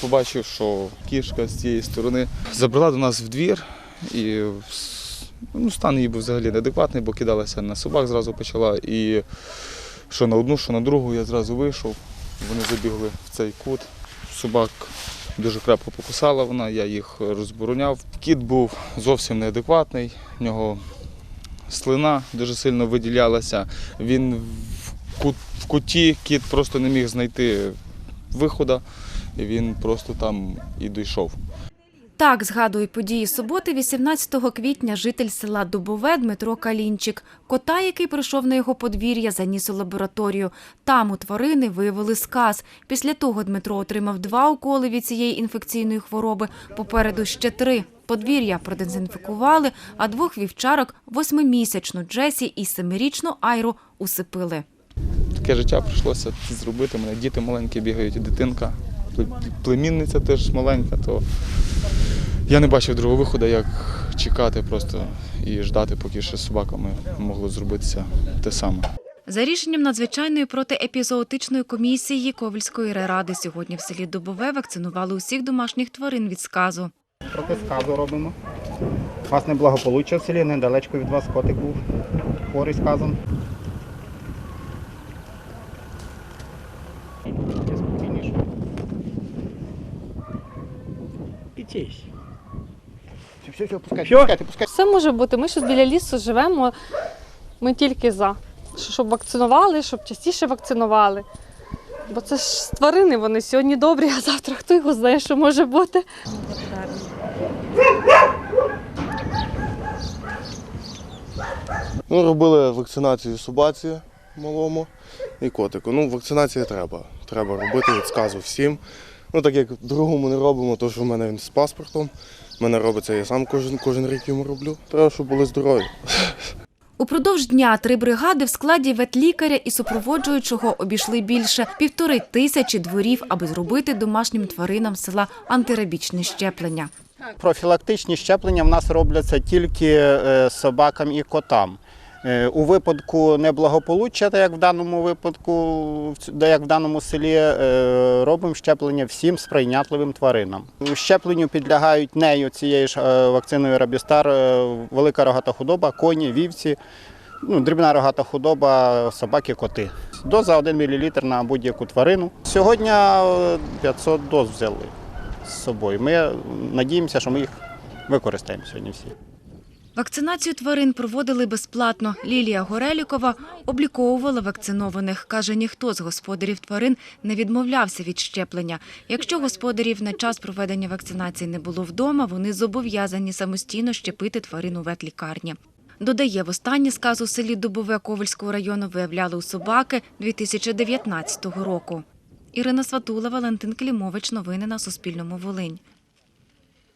побачив, що кішка з цієї сторони забрала до нас в двір і ну, стан її був взагалі неадекватний, бо кидалася на собак, зразу почала. І що на одну, що на другу я зразу вийшов. Вони забігли в цей кут. Собак дуже крепко покусала вона, я їх розбороняв. Кіт був зовсім неадекватний, в нього слина дуже сильно виділялася. Він в куті кіт просто не міг знайти виходу, він просто там і дійшов. Так згадує події суботи, 18 квітня, житель села Дубове Дмитро Калінчик. Кота, який прийшов на його подвір'я, заніс у лабораторію. Там у тварини виявили сказ. Після того Дмитро отримав два уколи від цієї інфекційної хвороби. Попереду ще три. Подвір'я продезінфікували, а двох вівчарок – восьмимісячну Джесі і семирічну Айру усипили. Таке життя прийшлося зробити. У мене діти маленькі бігають, дитинка, пле- племінниця теж маленька, то я не бачив другого виходу, як чекати просто і ждати, поки ще з собаками могло зробитися те саме. За рішенням надзвичайної протиепізоотичної комісії Ковальської райради сьогодні в селі Дубове вакцинували усіх домашніх тварин від сказу. Проти сказу робимо. У вас неблагополуччя в селі, недалечко від вас котик був хворий сказом. Ідіть. Все, все, все, пускайте, пускайте, пускайте. Все може бути. Ми щось біля лісу живемо. Ми тільки за. Що- Щоб вакцинували, щоб частіше вакцинували. Бо це ж тварини, вони сьогодні добрі, а завтра хто його знає, що може бути. Ну, робили вакцинацію собаці малому і котику. Ну, вакцинація треба. Треба робити сказу всім. Ну, так як другому не робимо, то що в мене він з паспортом. В мене робиться, я сам кожен, кожен рік йому роблю. Треба, щоб були здорові. Упродовж дня три бригади в складі ветлікаря і супроводжуючого обійшли більше півтори тисячі дворів, аби зробити домашнім тваринам села антирабічне щеплення. Профілактичні щеплення в нас робляться тільки е, собакам і котам. Е, У випадку неблагополуччя, так як в даному випадку, як в даному селі, е, робимо щеплення всім сприйнятливим тваринам. Щепленню підлягають нею цією ж е, вакциною Рабістар, велика рогата худоба, коні, вівці, ну, дрібна рогата худоба, собаки, коти. Доза 1 мл на будь-яку тварину. Сьогодні е, 500 доз взяли з собою. Ми надіємося, що ми їх використаємо сьогодні всі. Вакцинацію тварин проводили безплатно. Лілія Горелікова обліковувала вакцинованих. Каже, ніхто з господарів тварин не відмовлявся від щеплення. Якщо господарів на час проведення вакцинації не було вдома, вони зобов'язані самостійно щепити тварин у ветлікарні. Додає, востаннє сказ у селі Дубове Ковальського району виявляли у собаки 2019 року. Ірина Сватула, Валентин Клімович. Новини на Суспільному. Волинь.